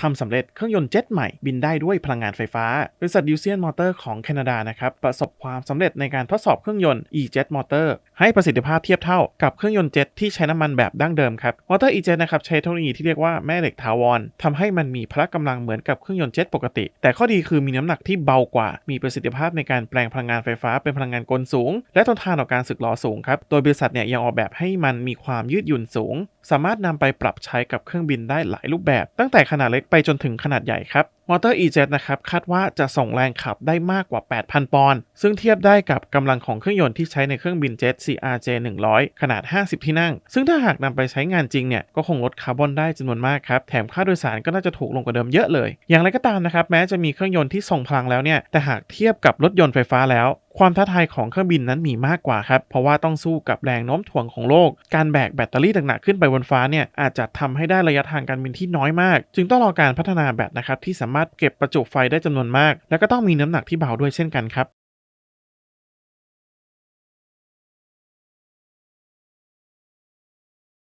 ทำสำเร็จเครื่องยนต์เจ็ตใหม่บินได้ด้วยพลังงานไฟฟ้า บริษัทดิวเซียนมอเตอร์ของแคนาดานะครับประสบความสำเร็จในการทดสอบเครื่องยนต์ e-jet motor ให้ประสิทธิภาพเทียบเท่ากับเครื่องยนต์เจ็ตที่ใช้น้ำมันแบบดั้งเดิมครับมอเตอร์ e-jet นะครับใช้เทคโนโลยีที่เรียกว่าแม่เหล็กถาวรทำให้มันมีพละกำลังเหมือนกับเครื่องยนต์เจ็ตปกติ แต่ข้อดีคือมีน้ำหนักที่เบากว่า มีประสิทธิภาพในการแปลงพลังงานไฟฟ้าเป็นพลังงานกลสูง และทนทานต่อการสึกหรอสูงครับ โดยบริษัทเนี่ยยังออกแบบให้มันมีความยืดหยุ่นสูง สามารถนำไปปรับใช้กับเครื่องบินได้หลายรูปแบบ ตั้งแต่ขนาดเล็กไปจนถึงขนาดใหญ่ครับ มอเตอร์ e-jet นะครับคาดว่าจะส่งแรงขับได้มากกว่า 8,000 ปอนด์ ซึ่งเทียบได้กับกำลังของเครื่องยนต์ที่ใช้ในเครื่องบินเจ็ต CRJ 100 ขนาด 50 ที่นั่ง ซึ่งถ้าหากนำไปใช้งานจริงเนี่ย ก็คงลดคาร์บอนได้จำนวนมากครับ แถมค่าโดยสารก็น่าจะถูกลงกว่าเดิมเยอะเลย อย่างไรก็ตามนะครับ แม้จะมีเครื่องยนต์ที่ส่งพลังแล้วเนี่ย แต่หากเทียบกับรถยนต์ไฟฟ้าแล้วความท้าทายของเครื่องบินนั้นมีมากกว่าครับ เพราะว่าต้องสู้กับแรงโน้มถ่วงของโลก การแบกแบตเตอรี่หนักๆขึ้นไปบนฟ้าเนี่ยอาจจะทำให้ได้ระยะทางการบินที่น้อยมาก จึงต้องรอการพัฒนาแบตนะครับที่สามารถเก็บประจุไฟได้จำนวนมาก แล้วก็ต้องมีน้ำหนักที่เบาด้วยเช่นกันครับ